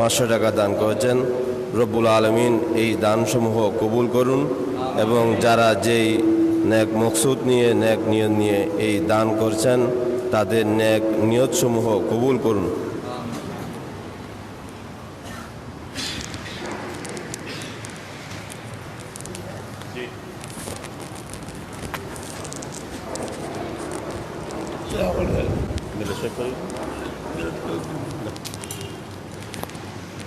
পাঁচশো টাকা দান করেছেন। রব্বুল আলমিন এই দানসমূহ কবুল করুন এবং যারা যেই ন্যাক মকসুদ নিয়ে ন্যাক নিয়ত নিয়ে এই দান করছেন, তাদের ন্যাক নিয়তসমূহ কবুল করুন।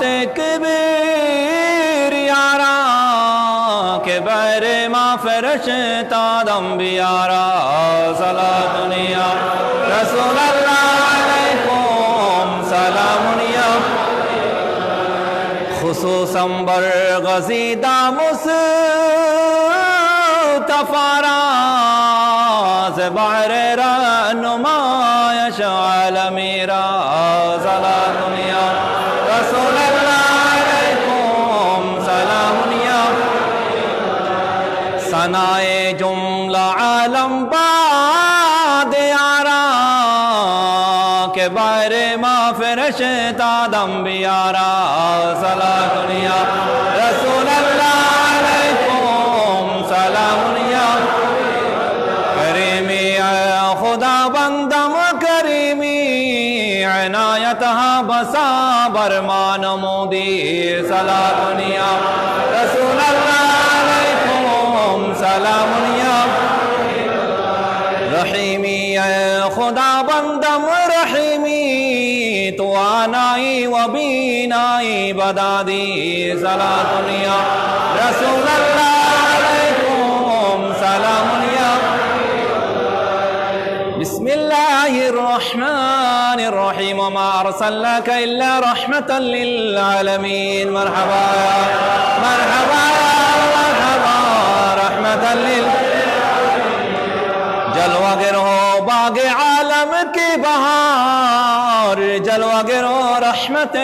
তেকবীর, ইয়ারা কেবর মা ফেরশতা দম্বিয়ারা সালাতুন ইয়া রাসূলুল্লাহ আলাইকুম সালামুন ইয়া খুসুসাম বর গজিদা মুসতাফারা زبعر رأن ما يشعل ميرا زلا دنيا আলম বাদ আরা কে বাইরে মা ফেরশ তাদম বিয়ারা সালা দুনিয়া রসুল্লাহ আলাইকুম সালাম করিমি খুদা বন্দম করিমি عنایت بسا برمان مودی سلا تو آنائی و بینائی بدادی صلا دنیا رسول اللہ علیکم سلامنیا بسم الله الرحمن الرحيم وما أرسلناك إلا رحمة للعالمين مرحبا مرحبا مرحبا رحمة لل جلوہ گرو باغ عالم کی بہار جلوہ گرو رحمت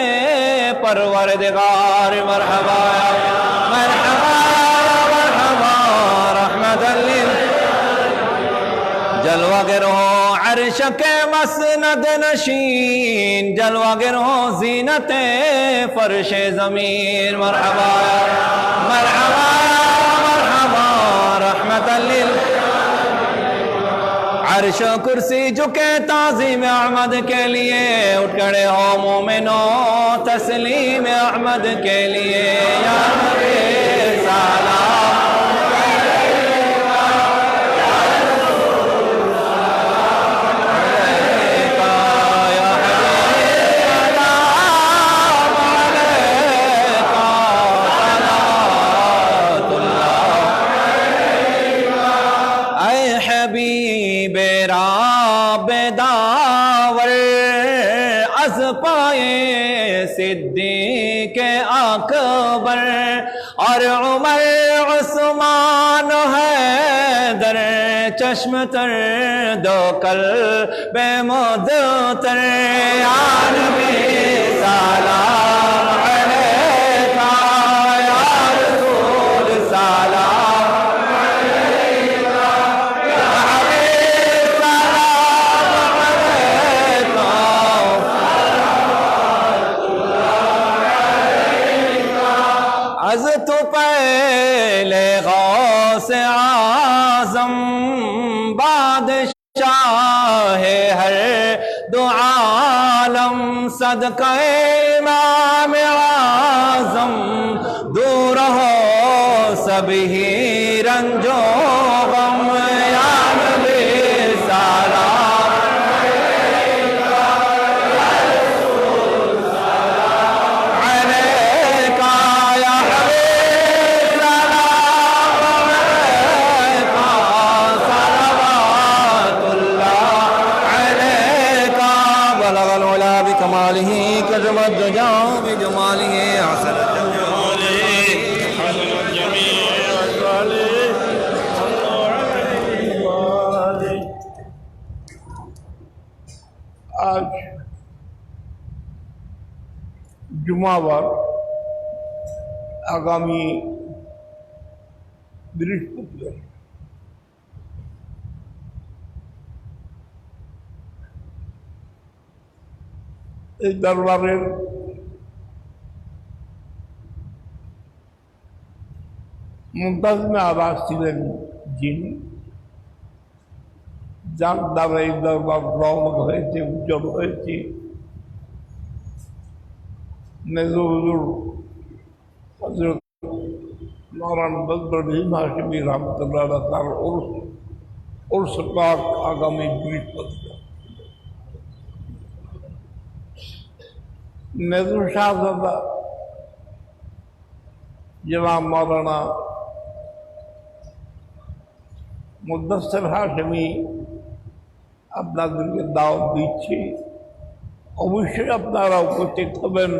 پروردگار، مرحبا مرحبا مرحبا، رحمت لل. جلوہ گرو عرش کے مسند نشین جلوہ گرو زینت فرش زمین، مرحبا مرحبا مرحبا، رحمت لل. عرش و کرسی جھکے تعظیم احمد کے لیے، اٹھ کھڑے ہو مومنو تسلیم احمد کے لیے۔ یا نبی، سلام सिद्दीक अकबर और उमर उस्मान है दर चश्म तर दो कल बेमोदर आन में साला از تو پہلے غوث اعظم، بادشاہ ہر دو عالم، صدقہ امام اعظم، دور ہو سبھی رنجو بجماله حسن جماله حسن جميع أشواله صلوا عليه وآله আজ জুমাবার আগামী বৃহস্পতিবার এই দরবারের মুমতাজমে আবাস ছিলেন যিনি যার দ্বারা এই দরবার রহমত হয়েছে উজ্জ্বল হয়েছে মেজুর হজরত নারায়ণ বদরুদ্দিন হাসিমি রহমতুল্লাহ তার ওরস ওরস পাক আগামী বৃহস্পতিবার মেজর শাহজাদা জনাব মৌলানা মুদাসের হাসমি আপনাদেরকে দাওয়াত দিচ্ছি। অবশ্যই আপনারা উপস্থিত হবেন।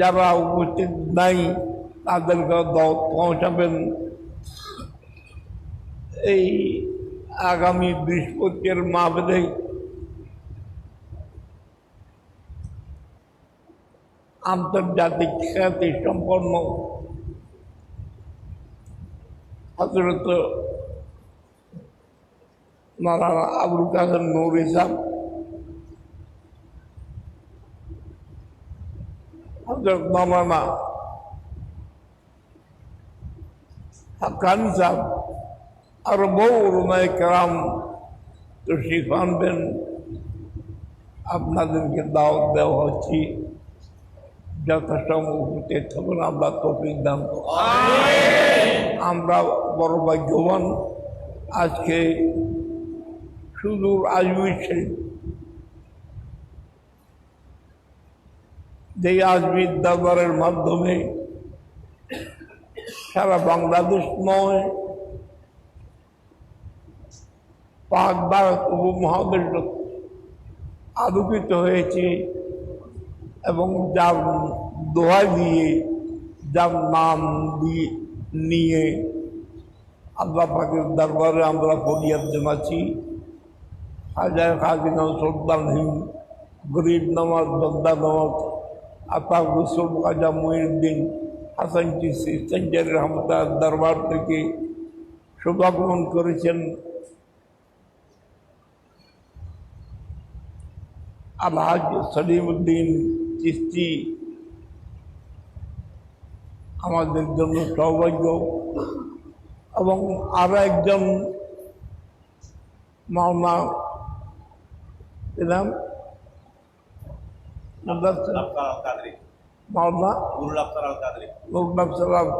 যারা উপস্থিত নাই, তাদেরকে দাওয়াত পৌঁছাবেন। এই আগামী বৃহস্পতির মাহফিলে আন্তর্জাতিক খ্যাতি সম্পন্ন হজরত মারানা আবুল কাদের নূর ইসলাম হজরত মাওলানা হাক্কানি সাহেব আর বহু রুমায় কেরাম তশরিফ আনবেন আপনাদেরকে দাওয়াত দেওয়া হচ্ছে। যথাসম্ভব উপস্থিত হবেন আমরা তফিক দান। আমরা বড় ভাগ্যবান। আজকে সুদূর আজমির শরীফ যেই আজমির দরবারের মাধ্যমে সারা বাংলাদেশ নয়, পাক ভারত উপমহাদেশ আলোকিত হয়েছে এবং যার দোহাই দিয়ে, যার নাম দিয়ে নিয়ে আল্লাহ পাকের দরবারে আমরা ফরিয়াদ জানাচ্ছি হাজার খাজিনা সুলতানহীন গরিব নওয়াজ বন্দা নওয়াজ আতা রসুল খাজা মহিউদ্দিন হাসান চিসি সঞ্জয় রহমতার দরবার থেকে শুভাগমন করেছেন আলহাজ সলিমুদ্দিন চিস্তি আমাদের জন্য সৌভাগ্য এবং আরও একজন মাওনা সালাম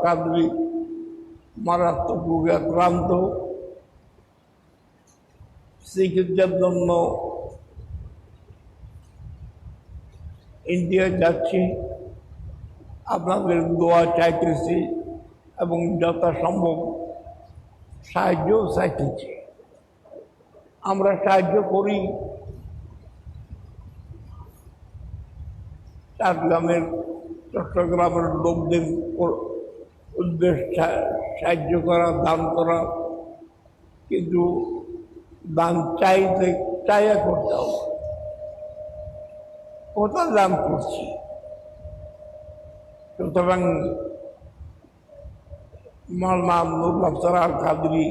কাদরি মারাত্মক রোগে আক্রান্ত। চিকিৎসার জন্য ইন্ডিয়া যাচ্ছি। আপনাদের দোয়া চাইতেছি এবং যথাসম্ভব সাহায্য চাইতেছি। আমরা সাহায্য করি। চট্টগ্রামের চট্টগ্রামের লোকদের উদ্দেশ্য সাহায্য করা, দান করা, কিন্তু দান চাইতে, চাইয়া করতে হবে। কোথায় দান করছি? সুতরাং মালনা নুরুল্লাহ সারার কাদরি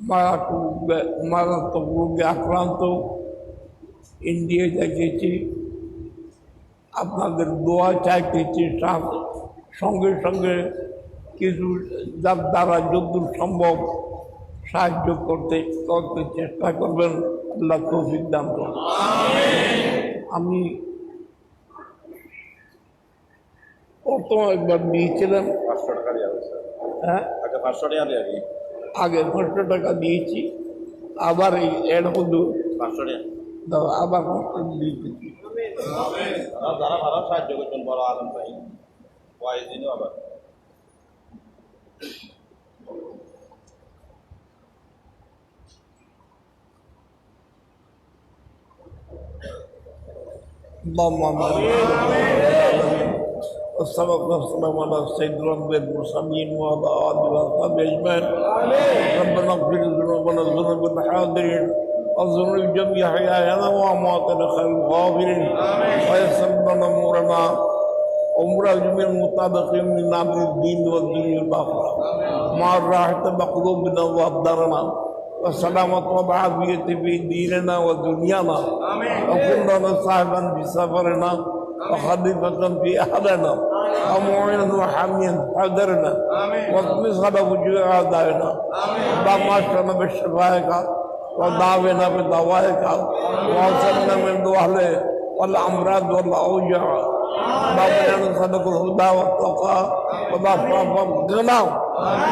মারাত্মক মারাত্মক রোগে আক্রান্ত ইন্ডিয়া দেখেছি আপনাদের দোয়া চাইতেছি সঙ্গে সঙ্গে কিছু যার দ্বারা যদ্দূর সম্ভব সাহায্য করতে করতে চেষ্টা করবেন। আল্লাহ তৌফিক দান করবেন আমি প্রথম একবার দিয়েছিলাম। হয়েছে হ্যাঁ? আগে পাঁচশো টাকা দিয়েছি আবার এই এর হলো। আবার দিয়েছি। যারা ভালো সাহায্য করছেন বড় আলম ভাই ওয়াইজ দিনও আবার اللهم آمين والصلاة والسلام على سيد رب المرسلين وعلى آله وصحبه أجمعين ربنا اغفر ذنوبنا ذنوب الحاضرين الذنوب جميع حياتنا وأمواتنا خير الغافرين ويسر لنا أمورنا أمور جميع المطابقين من أمر الدين والدنيا الآخرة مع الراحة بقلوبنا وأبدارنا والسلامة والعافية في ديننا ودنيانا. وكن لنا صاحبا في سفرنا. وخليفة في أهلنا. ومعينا وحاميا حذرنا. واطمس على وجوه أعدائنا. اللهم اشفنا بشفائك ودعونا بدعوائك وانصرنا من الوهل والأمراض والأوجاع ربنا نصدق الهدى والتقى وضعف فقدنا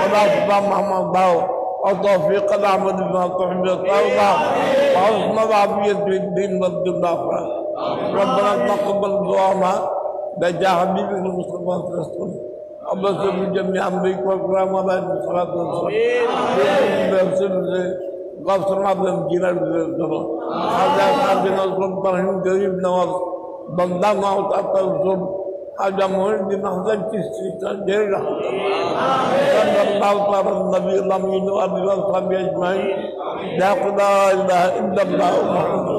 وضعف محمد داو وتوفيق الأحمد بما تحب وترضى وحسن العافية في الدين والدنافة ربنا تقبل دعانا نجاح حبيبك المصطفى صلى الله عليه وسلم اللهم صل جميعا بك وكرامة عليه الصلاة والسلام غوث معظم جلال الزرع حاجة حاجنا الظلم برهن قريب نوض ضلنا وتعطى الظلم. حاجة مهندي محزن تستيقان جير رحمة صلى الله على النبي الأمين وأبي وصحبه أجمعين. لا إله إلا الله محمد